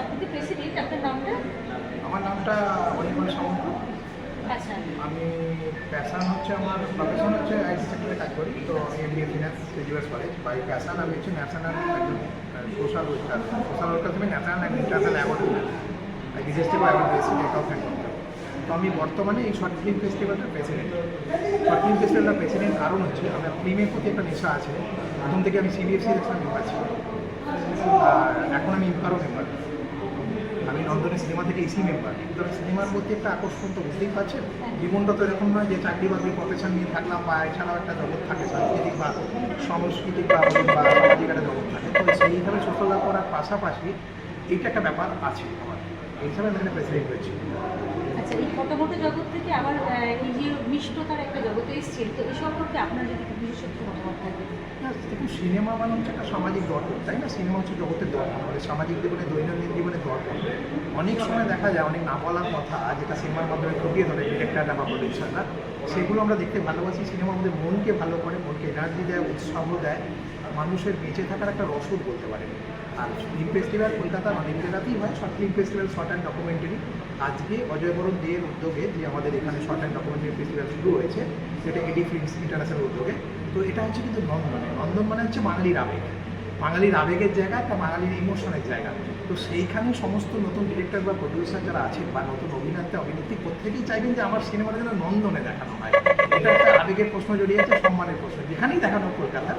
আপনি তো প্রেসিডেন্ট আমার নামটা অনির্বাণ সামন্ত। আচ্ছা। আমি প্যাশান হচ্ছে আমার প্রফেশন হচ্ছে আইটি সেক্টরে কাজ করি তো আমি MBA finance US college by passion আমি হচ্ছে ন্যাশনাল একজন সোশ্যাল ওয়ার্কার সোশ্যাল ওয়ার্কার থেকে national and international award winner award পেয়েছি ডেট অফ হ্যান্ড তো আমি বর্তমানে এই শর্ট ফিল্ম ফেস্টিভ্যালটার প্রেসিডেন্ট শর্ট ফিল্ম ফেস্টিভ্যালটার প্রেসিডেন্ট কারণ হচ্ছে আমার ফিল্মের প্রতি একটা নেশা আছে। প্রথম থেকে আমি সিবিএফসি একটা মেম্বার ছিলাম আর এখন আমি ইম্পারও মেম্বার আমি নন্দনের সিনেমা থেকে ইসি মেম্বার সুতরাং সিনেমার প্রতি একটা আকর্ষণ তো বুঝতেই পারছেন। জীবনটা তো এরকম নয় যে চাকরি বাকরি প্রফেশন নিয়ে থাকলাম বা এছাড়াও একটা জগৎ থাকে, সাংস্কৃতিক বা সাংস্কৃতিক বা সামাজিক একটা জগৎ থাকে। তো সেইভাবে সোশ্যাল করার পাশাপাশি এইটা একটা ব্যাপার আছে আমার। এই হিসাবে আমি এখানে প্রেসিডেন্ট হয়েছি। আচ্ছা এই ফটোমোটো জগৎ থেকে আবার এই যে মিষ্টতার একটা জগতে এসেছেন, তো এই সম্পর্কে আপনার যদি বিশেষত্ব মতামত সিনেমা মানে হচ্ছে একটা সামাজিক দর্পণ তাই না? সিনেমা হচ্ছে জগতের দর্পণ আমাদের সামাজিক জীবনে, দৈনন্দিন জীবনে দর্পণ অনেক সময় দেখা যায়, অনেক না বলার কথা, যেটা সিনেমার মাধ্যমে ফুটিয়ে ধরে ডিরেক্টররা বা প্রডিউসাররা সেগুলো আমরা দেখতে ভালোবাসি। সিনেমা আমাদের মনকে ভালো করে, মনকে এনার্জি দেয়, উৎসাহ দেয়। মানুষের বেঁচে থাকার একটা রসদ বলতে পারে আর ফিল্ম ফেস্টিভ্যাল কলকাতার অনেক জায়গাতেই হয় short film festival short and documentary আজকে অজয় বরণ দেয়ের উদ্যোগে যে আমাদের এখানে শর্ট অ্যান্ড ডকুমেন্টারি ফেস্টিভ্যাল শুরু হয়েছে, সেটা এডি ফিল্মস ইন্টারন্যাশনাল উদ্যোগে। তো এটা হচ্ছে কিন্তু নন্দনে নন্দন মানে হচ্ছে বাঙালির আবেগ। বাঙালির আবেগের জায়গা একটা বাঙালির ইমোশনের জায়গা। তো সেইখানে সমস্ত নতুন ডিরেক্টর বা প্রডিউসার যারা আছেন বা নতুন অভিনেতা, অভিনেত্রী প্রত্যেকেই চাইবেন যে আমার সিনেমাটা যেন নন্দনে দেখানো হয়। এটা একটা আবেগের প্রশ্ন জড়িয়ে আছে, সম্মানের প্রশ্ন। যেখানেই দেখানো কলকাতা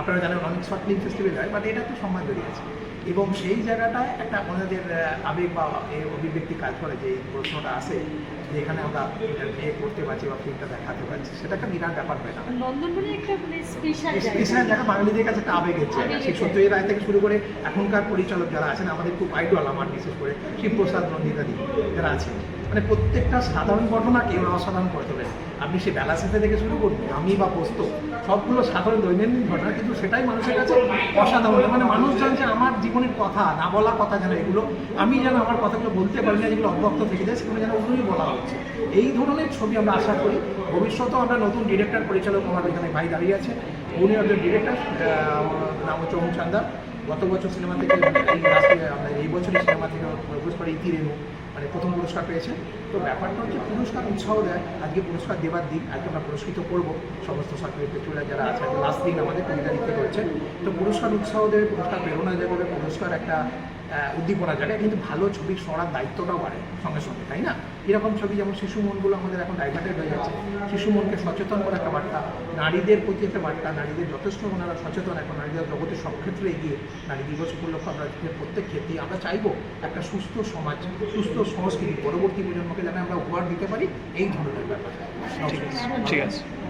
আপনারা জানেন অনেক শর্ট ফিল্ম ফেস্টিভ্যাল হয় বাট এটা তো সম্মান জড়িয়ে আছে। এবং সেই জায়গাটায় একটা আমাদের আবেগ বা এই অভিব্যক্তি কাজ করে যে এই প্রশ্নটা আসে যে এখানে আমরা এটা বিয়ে করতে পারছি বা ফিল্মটা দেখাতে পারছি সেটা একটা বিরাট ব্যাপার হয় না একটা স্পেশাল স্পেশাল জায়গা। বাঙালিদের কাছে একটা আবেগের জায়গা। সেই সত্যজিৎ রায় থেকে শুরু করে এখনকার পরিচালক যারা আছেন আমাদের খুব আইডল আমার বিশেষ করে শিবপ্রসাদ নন্দিতাদি যারা আছেন। মানে প্রত্যেকটা সাধারণ ঘটনাকে ওরা অসাধারণ করে তোলেন। আপনি সে বেলা শেষে থেকে শুরু করুন আমি বা পোস্ত সবগুলো সাধারণ দৈনন্দিন ঘটনা কিন্তু সেটাই মানুষের কাছে অসাধারণ। মানে মানুষ জানছে আমার জীবনের কথা, না বলা কথা যেন এগুলো, আমি যেন আমার কথাগুলো বলতে পারি না, যেগুলো অব্যক্ত থেকে যায়, সেগুলো যেন ওগুলোই বলা হচ্ছে। এই ধরনের ছবি আমরা আশা করি, ভবিষ্যতেও আমরা নতুন ডিরেক্টর পরিচালক আমার এখানে ভাই দাঁড়িয়ে আছে। উনি একজন ডিরেক্টর নাম হচ্ছে ওম চান্দা। গত বছর সিনেমা থেকে এই বছরের সিনেমা থেকে পুরস্কার ইতি রেণু। মানে প্রথম পুরস্কার পেয়েছে। তো ব্যাপারটা হচ্ছে পুরস্কার উৎসাহ দেয়, আজকে পুরস্কার দেওয়ার দিন, আজকে আমরা পুরস্কৃত করব। সমস্ত সরকারি পেট্রোলার যারা আছে লাস্ট দিন আমাদের কুড়ি তারিখে রয়েছে তো পুরস্কার উৎসাহ দেবে পুরস্কার প্রেরণা দেবে পুরস্কার একটা উদ্দীপনা জায়গায় কিন্তু ভালো ছবি সরার দায়িত্বটাও বাড়ে সঙ্গে সঙ্গে, তাই না? এরকম ছবি যেমন শিশু মনগুলো আমাদের এখন ডাইভার্টেড হয়ে যাচ্ছে। শিশু মনকে সচেতন করা একটা বার্তা, নারীদের প্রতি একটা বার্তা, নারীদের যথেষ্ট ওনারা সচেতন। এখন নারীদের জগতের সব ক্ষেত্রে এগিয়ে নারী দিবস উপলক্ষে আমরা প্রত্যেক ক্ষেত্রেই আমরা চাইব একটা সুস্থ সমাজ, সুস্থ সংস্কৃতি। পরবর্তী প্রজন্মকে যেন আমরা উপহার দিতে পারি এই ধরনের ব্যাপার। ঠিক আছে।